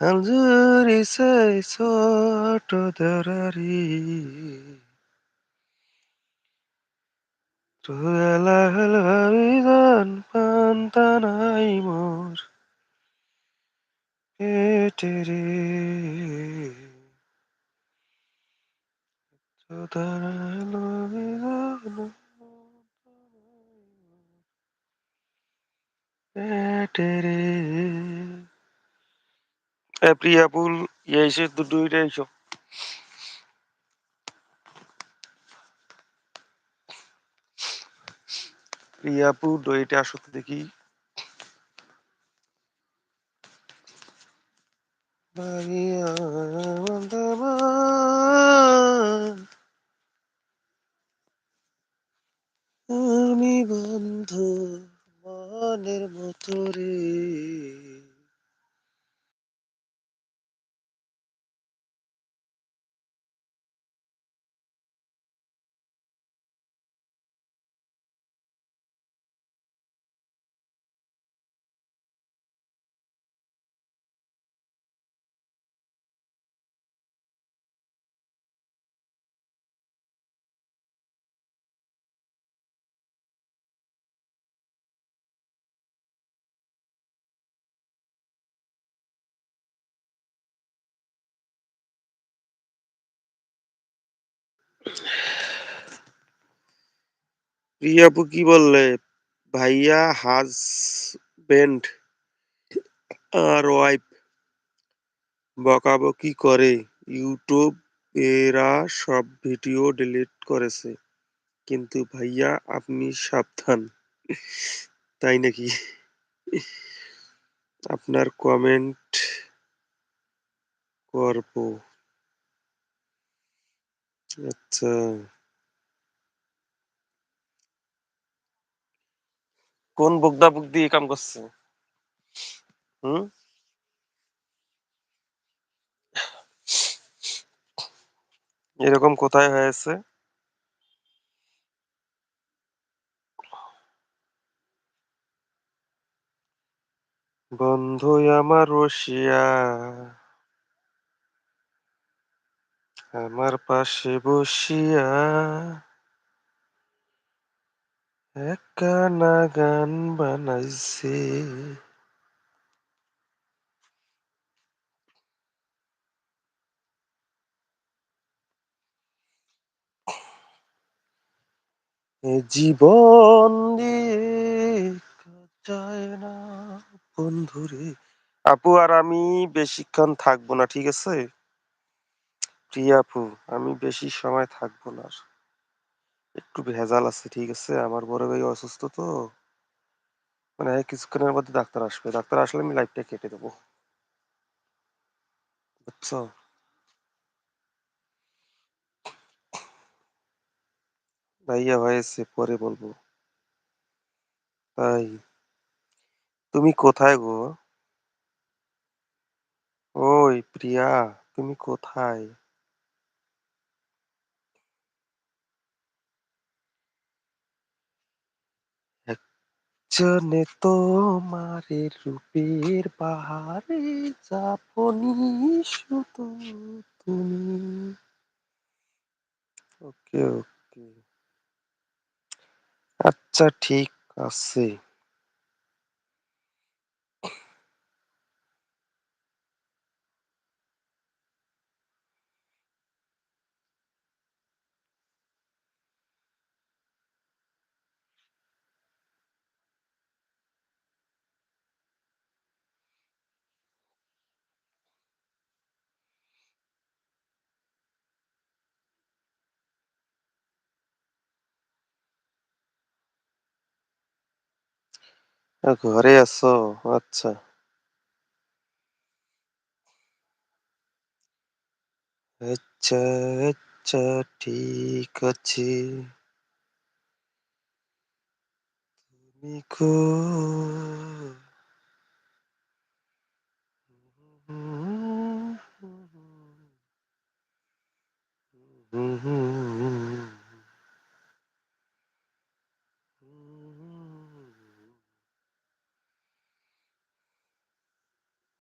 আঞ্জুরি সেই ছোট দেরারি। তুয়ালা হল ভাবিজান পান্তানাই মোর। পেটেরে তোদারা হল ভাবিজান পেটেরে প্রিয়া পুল এসে দুইটা এসো। প্রিয়াপু দইটা আসো তো দেখি। আমি বন্ধ মনের মতো রে। প্রিয়াপু কি বললে? ভাইয়া হাজবেন্ড আর ওয়াইফ বকাবকি করে। ইউটিউব এরা সব ভিডিও ডিলিট করেছে। কিন্তু ভাইয়া, আপনি সাবধান। তাই নাকি? আপনার কমেন্ট করব। আচ্ছা। কোন বগদা বগদি এই কাম করছে? হুম? এরকম কোথায় হয়েছে? বন্ধু আমার রশিয়া। আমার পাশে বসিয়া একখানা গান বানাইছে জীবন দিয়ে না বন্ধুরে আপু আর আমি বেশিক্ষণ থাকব না, ঠিক আছে? প্রিয়া আপু, আমি বেশি সময় থাকব না। একটু ভেজাল আছে, ঠিক আছে। আমার বড় ভাই অসুস্থ তো। মানে কিছুক্ষণের মধ্যে ডাক্তার আসবে। ডাক্তার আসলে আমি লাইফটা কেটে দেবো। বুঝছ? ভাইয়া হয়েছে, পরে বলব। তাই, তুমি কোথায় গো? ওই প্রিয়া, তুমি কোথায়? একজনে তোমার রূপের পাহাড়ে যাপনি শুধু তুমি। ওকে ওকে। আচ্ছা ঠিক আছে। আহ, ঘরে আছো? আচ্ছা। আচ্ছা আচ্ছা ঠিক আছে। তুমি কো